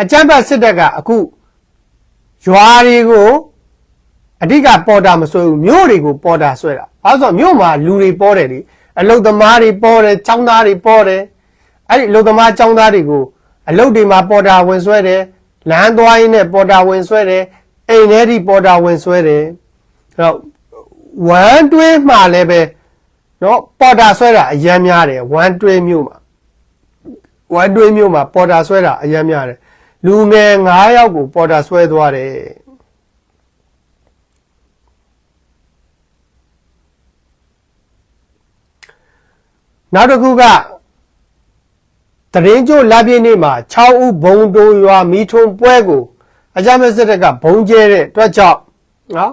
အကြမ်းဖက်စစ်တပ်ကအခုရွာတွေကိုအဓိကပေါ်တာမဆွဲဘူးမြို့တွေကိုပေါ်တာဆွဲတာဘာလို့ဆိုတော့မြို့မှာလူတွေပေါ်တယ်လေအလုတ်သမားတွေပေါ်တယ်ចောင်းသားတွေပေါ်တယ်အဲ့ဒီအလုတ်သမားចောင်းသားတွေကိုအလုတ်တွေမှာပေါ်တာဝင်ဆွဲတယ်လမ်းသွားရင်းနဲ့ပေါ်တာဝင်ဆွဲတယ်အိမ်ထဲဒီပေါ်တာဝင်ဆွဲတယ်အဲ့တော့ဝမ်တွင်းမှာလည်းပဲနော်ပေါ်တာဆွဲတာအရမ်းများတယ်ဝမ်တွင်းမြို့မှာဝမ်တွင်းမြို့မှာပေါ်တာဆွဲတာအယမ်းများတယ် လူငယ်9ယောက်ကို ပေါ်တာဆွဲသွားတယ်နောက်တစ်ခုကတရင်ကျိုးလက်ပြင်းနေ့မှာ6ဦးဘုံတိုးရွာမီထုံပွဲကိုအကြမ်းမဲ့စစ်တပ်ကဘုံကျဲတဲ့အတွက်ကြောင့်နော်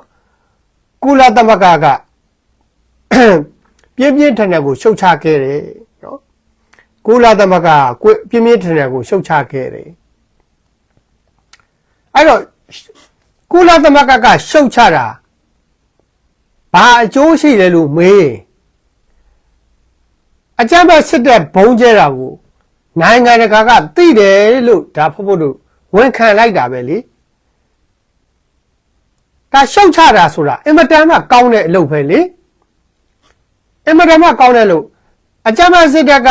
ကုလသမဂ္ဂကပြင်းပြင်းထန်ထန်ကိုရှုတ်ချခဲ့တယ်နော်ကုလသမဂ္ဂကပြင်းပြင်းထန်ထန်ကိုရှုတ်ချခဲ့တယ် အဲ့တော့ကုလသမဂ္ဂကရှုတ်ချတာဘာအကျိုးရှိလဲလို့မေးရင်အကြမ်းဖက်စစ်တပ်ဘုံကျဲတာကိုနိုင်ငံတကာကသိတယ်လို့ဒါဖို့ဖို့တို့ဝန်ခံလိုက်တာပဲလေဒါရှုတ်ချတာဆိုတာအင်မတန်မှကောင်းတဲ့အလုပ်ပဲလေအင်မတန်မှကောင်းတဲ့လို့အကြမ်းဖက်စစ်တပ်က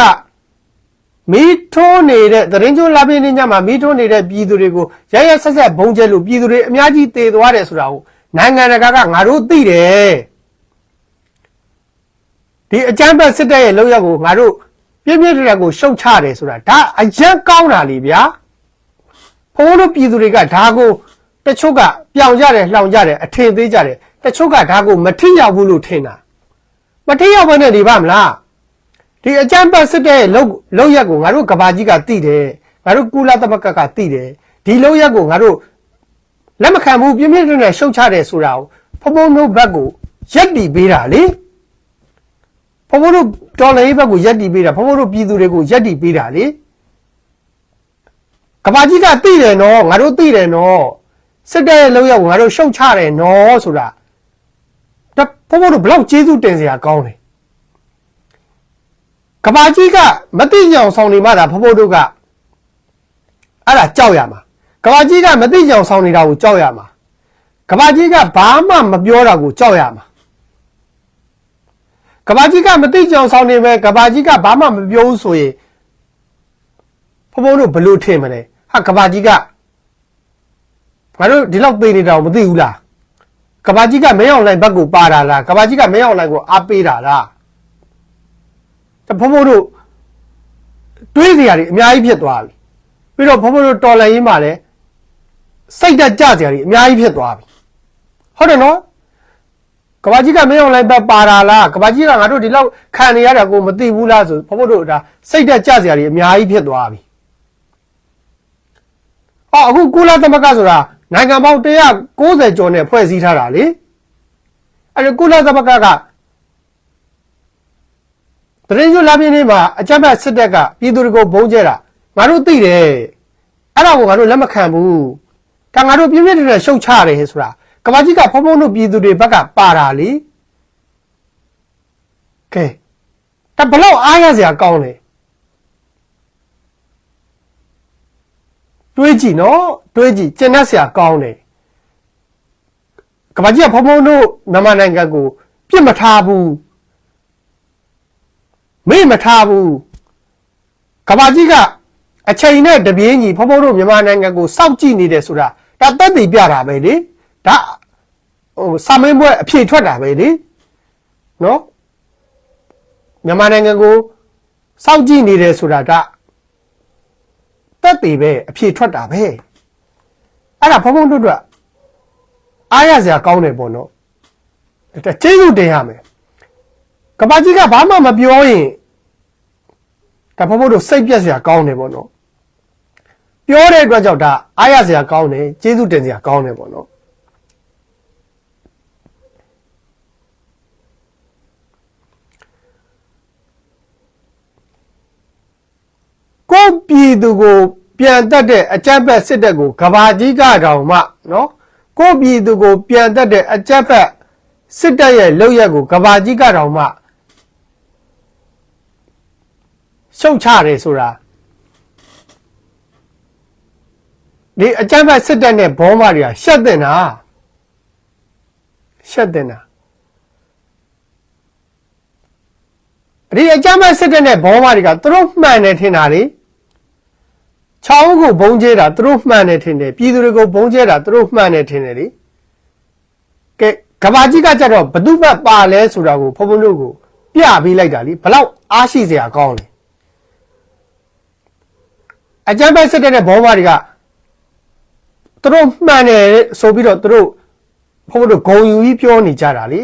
မီးထိုးနေတဲ့သရင်ကျိုးလာပြင်းနေညမှာမီးထိုးနေတဲ့ပြည်သူတွေကိုရရဆက်ဆက်ဘုံကျဲလို့ပြည်သူတွေအများကြီးတေသွားတယ်ဆိုတာကိုနိုင်ငံတကာကငါတို့သိတယ်ဒီအကြမ်းဖက်စစ်တပ်ရဲ့လောက်ရက်ကိုငါတို့ပြင်းပြင်းထန်ထန်ကိုရှုတ်ချတယ်ဆိုတာဒါအရန်ကောင်းတာလေဗျာဘုံတို့ပြည်သူတွေကဒါကိုတချို့ကပြောင်ကြတယ်လှောင်ကြတယ်အထင်သေးကြတယ်တချို့ကဒါကိုမထိရောက်ဘူးလို့ထင်တာမထိရောက်ဘဲနဲ့ဒီပါမလား ဒီအကြမ်းဖက်စစ်တဲ့လုံလုံရက်ကိုငါတို့ကဘာကြီးကတိတယ်ငါတို့ကုလသမဂ္ဂကတိတယ်ဒီလုံရက်ကိုငါတို့လက်မခံဘူးပြင်းပြင်းထန်ထန်ရှုတ်ချတယ်ဆိုတာကိုဖဖုံတို့ဘက်ကိုရက်တီပေးတာလေဖဖုံတို့တော်လည်းဘက်ကိုရက်တီပေးတာဖဖုံတို့ပြည်သူတွေကိုရက်တီပေးတာလေကဘာကြီးကတိတယ်နော်ငါတို့တိတယ်နော်စစ်တဲ့လုံရက်ကိုငါတို့ရှုတ်ချတယ်နော်ဆိုတာဒါဖဖုံတို့ဘလောက်ကျေးဇူးတင်စရာကောင်းတယ် ကဘာကြီးကမတိညောင်ဆောင်နေမှသာဖဖို့တို့ကအဲ့ဒါကြောက်ရမှာကဘာကြီးကမတိညောင်ဆောင်နေတာကိုကြောက်ရမှာကဘာကြီးကဘာမှမပြောတာကိုကြောက်ရမှာကဘာကြီးကမတိညောင်ဆောင်နေပဲကဘာကြီးကဘာမှမပြောဘူးဆိုရင်ဖဖို့တို့ဘယ်လို့ထင်မလဲဟာကဘာကြီးကငါတို့ဒီလောက်သိနေတာကိုမသိဘူးလားကဘာကြီးကမင်းအောင်လိုင်ဘက်ကိုပါတာလားကဘာကြီးကမင်းအောင်လိုင်ကိုအားပေးတာလား တဖဖို့တို့တွေးစရာတွေအများကြီးဖြစ်သွားပြီပြီးတော့ဖဖို့တို့တော်လည်းရင်းမှလည်းစိတ်တက်ကြစရာတွေအများကြီးဖြစ်သွားပြီဟုတ်တယ်နော်ကဘာကြီးကမင်းအောင်လိုက်ပတ်ပါတာလားကဘာကြီးကငါတို့ဒီလောက်ခံနေရတာကိုမသိဘူးလားဆိုဖဖို့တို့ဒါစိတ်တက်ကြစရာတွေအများကြီးဖြစ်သွားပြီအော်အခုကုလသမဂ္ဂဆိုတာနိုင်ငံပေါင်း190ကျော်နဲ့ဖွဲ့စည်းထားတာလေအဲ့ဒီကုလသမဂ္ဂက တရင်ကျွလာပြင်းနေမှာအကြမ်းဖက်စစ်တပ်ကပြည်သူတွေကိုဘုံကျဲတာငါတို့သိတယ်အဲ့ဒါကိုငါတို့လက်မခံဘူးဒါငါတို့ပြင်းပြင်းထန်ထန်ရှုတ်ချတယ်ဆိုတာကမ္ဘာကြီးကဖုံဖုံတို့ပြည်သူတွေဘက်ကပါတာလေကဲဒါဘလောက်အားရစရာကောင်းလဲတွေးကြည့်နော်တွေးကြည့်ကျင်တတ်စရာကောင်းတယ်ကမ္ဘာကြီးကဖုံဖုံတို့မြန်မာနိုင်ငံကိုပြစ်မထားဘူး မေ့မထားဘူးကဘာကြီးကအချိန်နဲ့တပြေးညီဖုံဖုံတို့မြန်မာနိုင်ငံကိုစောင့်ကြည့်နေတယ်ဆိုတာဒါတက်တည်ပြတာပဲလေဒါဟိုစာမင်းဘွဲအဖြေထွက်တာပဲလေနော်မြန်မာနိုင်ငံကိုစောင့်ကြည့်နေတယ်ဆိုတာဒါတက်တည်ပဲအဖြေထွက်တာပဲအဲ့ဒါဖုံဖုံတို့တို့အားရစရာကောင်းတယ်ပေါ့နော်ဒါကျေးဇူးတင်ရမယ် ကဘာကြီးကဘာမှမပြောရင်ဒါဖဖို့တို့စိတ်ပြက်စရာကောင်းတယ်ပေါ့နော်ပြောတဲ့အတွက်ကြောင့်ဒါအားရစရာကောင်းတယ်ကျေးဇူးတင်စရာကောင်းတယ်ပေါ့နော်ကိုယ့်ပြည်သူကို ပြန်တက်တဲ့အကြမ်းဖက်စစ်တပ်ကိုကဘာကြီးကတောင်မှနော်ကိုယ့်ပြည်သူကို ပြန်တက်တဲ့အကြမ်းဖက်စစ်တပ်ရဲ့လုပ်ရက်ကိုကဘာကြီးကတောင်မှ ရှုတ်ချတယ်ဆိုတာဒီအကြမ်းဖက်စစ်တပ်နဲ့ဘောမတွေကရှက်တင်တာရှက်တင်တာဒီအကြမ်းဖက်စစ်တပ်နဲ့ဘောမတွေကသူတို့မှန်တယ်ထင်တာလေချောင်းကိုဘုံကျဲတာသူတို့မှန်တယ်ထင်တယ်ပြည်သူတွေကိုဘုံကျဲတာသူတို့မှန်တယ်ထင်တယ်လေကဲကဘာကြီးကကြတော့ဘသူ့ဘက်ပါလဲဆိုတာကိုဖုံဖုံတို့ကိုပြပေးလိုက်တာလေဘလောက်အားရှိစရာကောင်းလဲ အကြမ်းဖက်စစ်တပ်နဲ့ဘောမတွေကသူတို့မှန်တယ်ဆိုပြီးတော့သူတို့ဘုန်းဘုန်းတို့ဂုံယူကြီးပြောနေကြတာလေ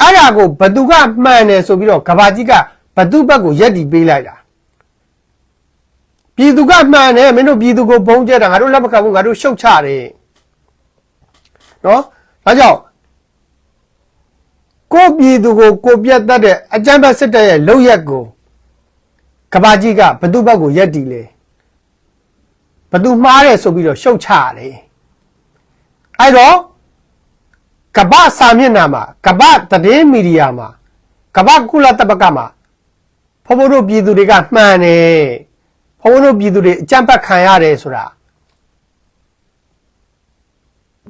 အဲ့ဒါကိုဘသူကမှန်တယ်ဆိုပြီးတော့ကဘာကြီးကဘသူဘက်ကိုရက်တီပေးလိုက်တာပြည်သူကမှန်တယ်မင်းတို့ပြည်သူကိုဘုံကျဲတာငါတို့လက်မခံဘူးငါတို့ရှုတ်ချတယ်နော်ဒါကြောင့်ကိုပြည်သူကိုကိုပြတ်တတ်တဲ့အကြမ်းဖက်စစ်တပ်ရဲ့လုံရက်ကိုကဘာကြီးကဘသူဘက်ကိုရက်တီလဲ ဘသူမှားတယ်ဆိုပြီးတော့ရှုတ်ချရတယ်အဲ့တော့ကမ္ဘာစာမျက်နှာမှာကမ္ဘာသတင်းမီဒီယာမှာကမ္ဘာကုလသမဂ္ဂမှာဖဖို့တို့ပြည်သူတွေကမှန်တယ်ဖဖို့တို့ပြည်သူတွေအကြမ်းဖက်ခံရတယ်ဆိုတာ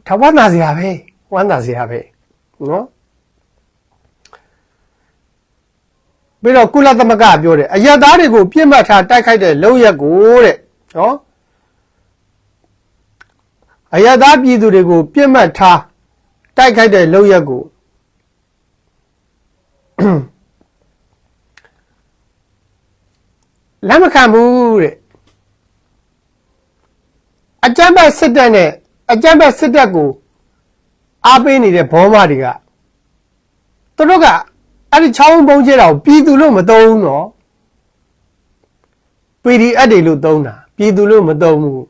ထဝနာစရာပဲဝမ်းသာစရာပဲနော်ပြီးတော့ကုလသမဂ္ဂပြောတယ်အယက်သားတွေကိုပြစ်မှတ်ထားတိုက်ခိုက်တဲ့လုံရက်ကိုတဲ့နော် အယက်သားပြည်သူတွေကိုပြစ်မှတ်ထားတိုက်ခိုက်တဲ့လုံရက်ကိုလက်မခံဘူးတဲ့အကြမ်းဖက်စစ်တပ်နဲ့အကြမ်းဖက်စစ်တပ်ကိုအားပေးနေတဲ့ဘောမတွေကသူတို့ကအဲ့ဒီချောင်းပုံကျဲတာကိုပြည်သူလို့မသုံးဘူးနော် PDF တွေလို့သုံးတာပြည်သူလို့မသုံးဘူး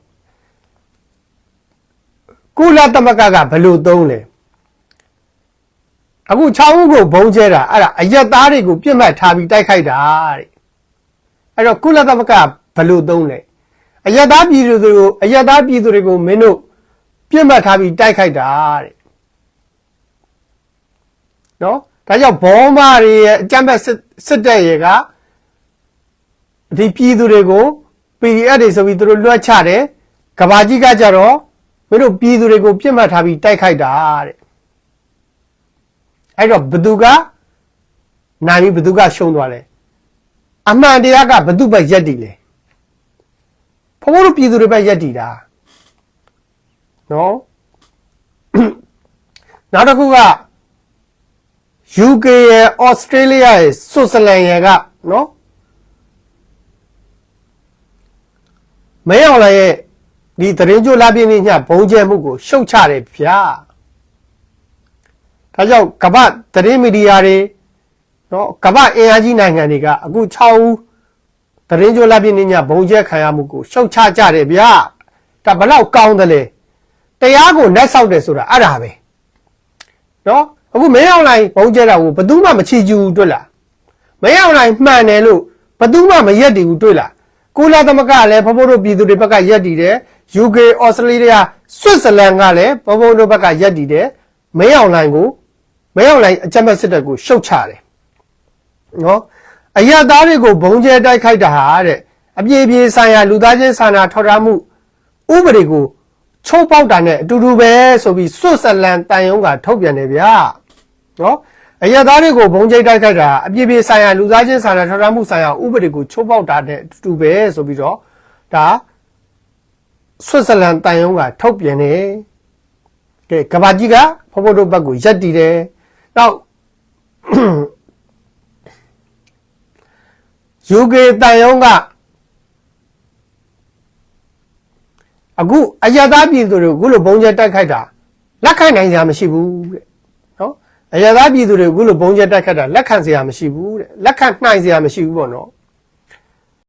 ကုလသမဂ္ဂကဘယ်လိုသုံးလဲအခုချောင်းကိုဘုံကျဲတာအဲ့ဒါအယက်သားတွေကိုပြစ်မှတ်ထားပြီးတိုက်ခိုက်တာတဲ့အဲ့တော့ကုလသမဂ္ဂဘယ်လိုသုံးလဲအယက်သားပြည်သူတွေကိုအယက်သားပြည်သူတွေကိုမင်းတို့ပြစ်မှတ်ထားပြီးတိုက်ခိုက်တာတဲ့နော်ဒါကြောင့်ဘောမာတွေရဲ့အကြမ်းဖက်စစ်စစ်တပ်ရဲ့ကဒီပြည်သူတွေကို PDF တွေဆိုပြီးသူတို့လွှတ်ချတယ်ကဘာကြီးကကြတော့ မင်းတို့ပြည်သူတွေကိုပြစ်မှတ်ထားပြီးတိုက်ခိုက်တာတဲ့အဲ့တော့ဘသူကနိုင်ပြီးဘသူကရှုံးသွားလဲအမှန်တရားကဘသူပဲရက်တည်လဲဖဖိုးတို့ပြည်သူတွေပဲရက်တည်တာနော်နောက်တစ်ခုက UK ရဲ့ Australia ရဲ့ Switzerland ရဲ့ကနော်မဲအောင်လည်းရဲ့ ဒီသတင်းကြိုလာပြင်းနေညဘုံကျဲမှုကိုရှုတ်ချတယ်ဗျာဒါကြောင့်ကမ္ဘာသတင်းမီဒီယာတွေနော်ကမ္ဘာအင်အားကြီးနိုင်ငံတွေကအခု6ဦးသတင်းကြိုလာပြင်းနေညဘုံကျဲခံရမှုကိုရှုတ်ချကြတယ်ဗျာဒါဘလောက်ကောင်းတယ်လဲတရားကိုနှက်ဆောက်တယ်ဆိုတာအဲ့ဒါပဲနော်အခုမင်းအောင်လိုင်းဘုံကျဲတာကိုဘယ်သူမှမချီကျူဘူးတွေ့လားမင်းအောင်လိုင်းမှန်တယ်လို့ဘယ်သူမှမရက်တည်ဘူးတွေ့လားကုလသမဂ္ဂလည်းဖဖို့တို့ပြည်သူတွေဘက်ကရက်တည်တယ် UK Australia Switzerland ကလည်းဖဖို့တို့ဘက်ကရက်တည်တယ်မင်းအောင်လိုင်းကိုမင်းအောင်လိုင်းအကြမ်းဖက်စစ်တပ်ကိုရှုတ်ချတယ်နော်အရသားတွေကိုဘုံကျဲတိုက်ခိုက်တာဟာတဲ့အပြေပြေဆိုင်ရာလူသားချင်းစာနာထောက်ထားမှုဥပဒေကိုချိုးပေါက်တာနဲ့အတူတူပဲဆိုပြီးဆွတ်ဇာလန်တန်ယုံကထုတ်ပြန်တယ်ဗျာနော်အရသားတွေကိုဘုံကျိတ်တိုက်ခိုက်တာအပြည့်ပြည့်ဆိုင်ရာလူသားချင်းစာနာထောက်ထားမှုဆိုင်ရာဥပဒေကိုချိုးပေါက်တာနဲ့အတူတူပဲဆိုပြီးတော့ဒါ ဆွတ်ဇာလန်တန်ယုံကထုတ်ပြန်တယ်ကဲကဘာကြီးကဖဖို့တို့ဘက်ကိုရက်တည်တယ်နောက် UK တန်ယုံကအခုအယသားပြည်သူတွေကိုအခုလိုဘုံကျဲတိုက်ခိုက်တာလက်ခံနိုင်စရာမရှိဘူးတဲ့နော်အယသားပြည်သူတွေအခုလိုဘုံကျဲတိုက်ခိုက်တာလက်ခံစရာမရှိဘူးတဲ့လက်ခံနိုင်စရာမရှိဘူးပေါ့နော်